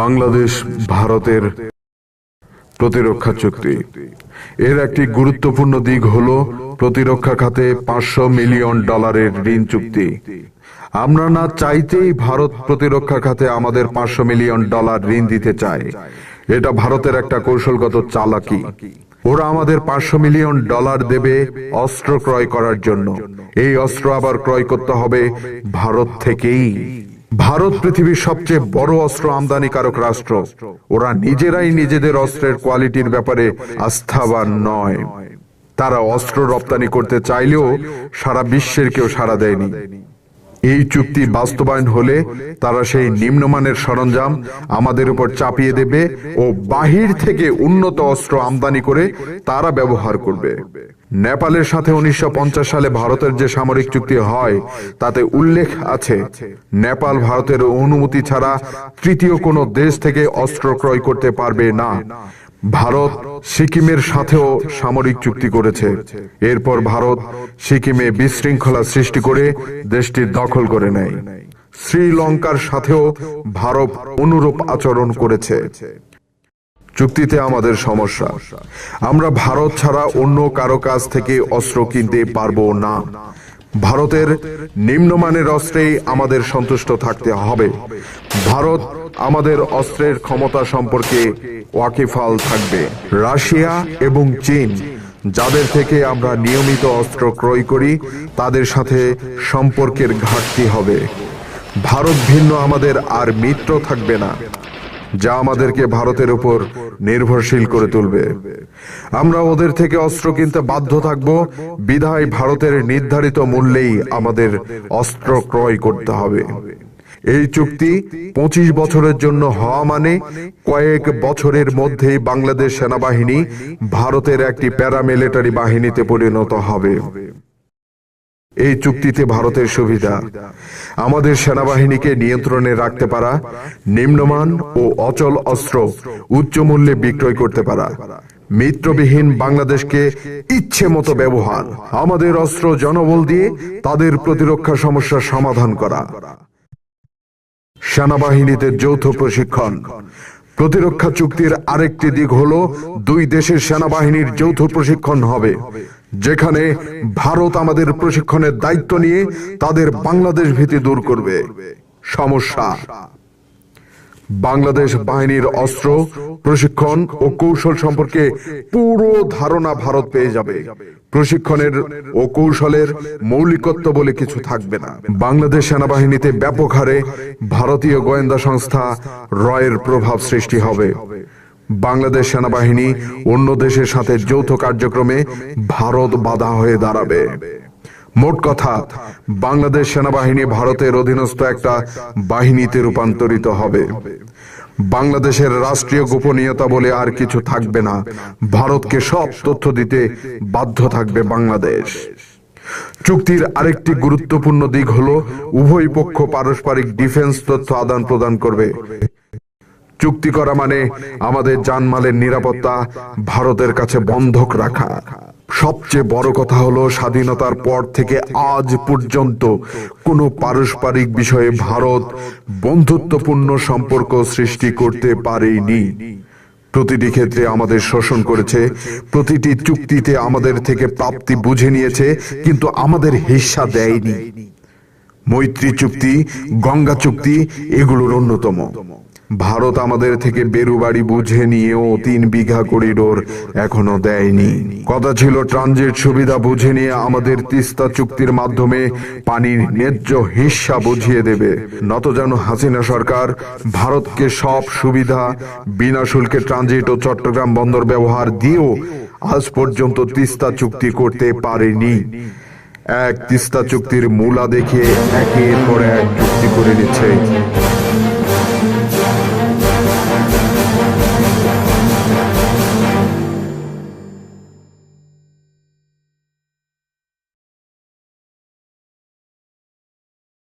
বাংলাদেশ ভারতের প্রতিরক্ষা চুক্তি। এর একটি গুরুত্বপূর্ণ দিক হল প্রতিরক্ষা খাতে পাঁচশো মিলিয়ন ডলারের ঋণ চুক্তি। আমরা না চাইতেই ভারত প্রতিরক্ষা খাতে আমাদের পাঁচশো মিলিয়ন ডলার ঋণ দিতে চায়। এটা ভারতের একটা কৌশলগত চালাকি। ওরা আমাদের পাঁচশো মিলিয়ন ডলার দেবে অস্ত্র ক্রয় করার জন্য। এই অস্ত্র আবার ক্রয় করতে হবে ভারত থেকেই। ভারত পৃথিবীর সবচেয়ে বড় অস্ত্র আমদানিকারক রাষ্ট্র। ওরা নিজেরাই নিজেদের অস্ত্রের কোয়ালিটির ব্যাপারে আস্থাবান নয়। তারা অস্ত্র রপ্তানি করতে চাইলেও সারা বিশ্বের কেউ সাড়া দেয়নি। এই চুক্তি বাস্তবায়ন হলে তারা সেই নিম্নমানের সরঞ্জাম আমাদের উপর চাপিয়ে দেবে ও বাহির থেকে উন্নত অস্ত্র আমদানি করে তারা ব্যবহার করবে। নেপালের সাথে উনিশশো পঞ্চাশ সালে ভারতের যে সামরিক চুক্তি হয়, তাতে উল্লেখ আছে, নেপাল ভারতের অনুমতি ছাড়া তৃতীয় কোনো দেশ থেকে অস্ত্র ক্রয় করতে পারবে না। ভারত সিকিমের সাথেও সামরিক চুক্তি করেছে। এরপর ভারত সিকিমে বিশৃঙ্খলা সৃষ্টি করে দেশটির দখল করে নেয়। শ্রীলঙ্কার সাথেও ভারত অনুরূপ আচরণ করেছে। চুক্তিতে আমাদের সমস্যা। আমরা ভারত ছাড়া অন্য কারও কাছ থেকে অস্ত্র কিনতে পারব না। ভারতের নিম্নমানের অস্ত্রেই আমাদের সন্তুষ্ট থাকতে হবে। ভারত আমাদের অস্ত্রের ক্ষমতা সম্পর্কে ওয়াকিফাল থাকবে। রাশিয়া এবং চীন, যাদের থেকে আমরা নিয়মিত অস্ত্র ক্রয় করি, তাদের সাথে সম্পর্কের ঘাটতি হবে। ভারত ভিন্ন আমাদের আর মিত্র থাকবে না, যা আমাদেরকে ভারতের উপর নির্ভরশীল করে তুলবে। আমরা ওদের থেকে অস্ত্র কিনতে বাধ্য থাকব, বিধায় ভারতের নির্ধারিত মূল্যেই আমাদের অস্ত্র ক্রয় করতে হবে। এই চুক্তি পঁচিশ বছরের জন্য হওয়া মানে কয়েক বছরের মধ্যেই বাংলাদেশ সেনাবাহিনী ভারতের একটি প্যারামিলিটারি বাহিনীতে পরিণত হবে। এই চুক্তিতে ভারতের সুবিধা। আমাদের সেনাবাহিনীকে নিয়ন্ত্রণে রাখতে পারা, নিম্নমান ও অচল অস্ত্র উচ্চ মূল্যে বিক্রয় করতে পারা। মিত্রবিহীন বাংলাদেশকে ইচ্ছে মতো ব্যবহার। আমাদের অস্ত্র জনবল দিয়ে তাদের প্রতিরক্ষা সমস্যার সমাধান করা। সেনাবাহিনীতে যৌথ প্রশিক্ষণ। প্রতিরক্ষা চুক্তির আরেকটি দিক হলো, দুই দেশের সেনাবাহিনীর যৌথ প্রশিক্ষণ হবে, যেখানে ভারত আমাদের প্রশিক্ষণের দায়িত্ব নিয়ে তাদের বাংলাদেশ ভীতি দূর করবে। সমস্যা। বাংলাদেশ বাহিনীর অস্ত্র, প্রশিক্ষণ ও কৌশল সম্পর্কে পুরো ধারণা ভারত পেয়ে যাবে। প্রশিক্ষণের ও কৌশলের মৌলিকত্ব বলে কিছু থাকবে না। বাংলাদেশ সেনাবাহিনীতে ব্যাপক হারে ভারতীয় গোয়েন্দা সংস্থা রয়ের প্রভাব সৃষ্টি হবে। বাংলাদেশ সেনাবাহিনী অন্য দেশের সাথে যৌথ কার্যক্রমে ভারত বাধা হয়ে দাঁড়াবে। মোট কথা, বাংলাদেশ সেনাবাহিনী ভারতের অধীনস্থ একটা বাহিনীতে রূপান্তরিত হবে। বাংলাদেশের রাষ্ট্রীয় গোপনীয়তা বলে আর কিছু থাকবে না। ভারতকে সব তথ্য দিতে বাধ্য থাকবে বাংলাদেশ। চুক্তির আরেকটি গুরুত্বপূর্ণ দিক হলো, উভয় পক্ষ পারস্পরিক ডিফেন্স তথ্য আদান প্রদান করবে। চুক্তি করা মানে আমাদের জানমালের নিরাপত্তা ভারতের কাছে বন্ধক রাখা। সবচেয়ে বড় কথা হলো স্বাধীনতার পর থেকে আজ পর্যন্ত কোনো পারস্পরিক বিষয়ে ভারত বন্ধুত্বপূর্ণ সম্পর্ক সৃষ্টি করতে পারেনি। প্রতিটি ক্ষেত্রে আমাদের শোষণ করেছে, প্রতিটি চুক্তিতে আমাদের থেকে প্রাপ্তি বুঝে নিয়েছে, কিন্তু আমাদের হিস্সা দেয়নি। মৈত্রী চুক্তি, গঙ্গা চুক্তি, এগুলোর অন্যতম। ভারত আমাদের থেকে বেরুবাড়ি বুঝে নিয়েও তিন বিঘা করিডোর এখনও দেয়নি। কথা ছিল ট্রানজিট সুবিধা বুঝে নিয়ে আমাদের তিস্তা চুক্তির মাধ্যমে পানির ন্যায্য হিস্সা বুঝিয়ে দেবে। নত যেন হাসিনা সরকার ভারতকে সব সুবিধা, বিনা শুল্কে ট্রানজিট ও চট্টগ্রাম বন্দর ব্যবহার দিয়েও আজ পর্যন্ত তিস্তা চুক্তি করতে পারেনি। এক তিস্তা চুক্তির মূলা দেখে একের পর এক চুক্তি করে নিচ্ছে।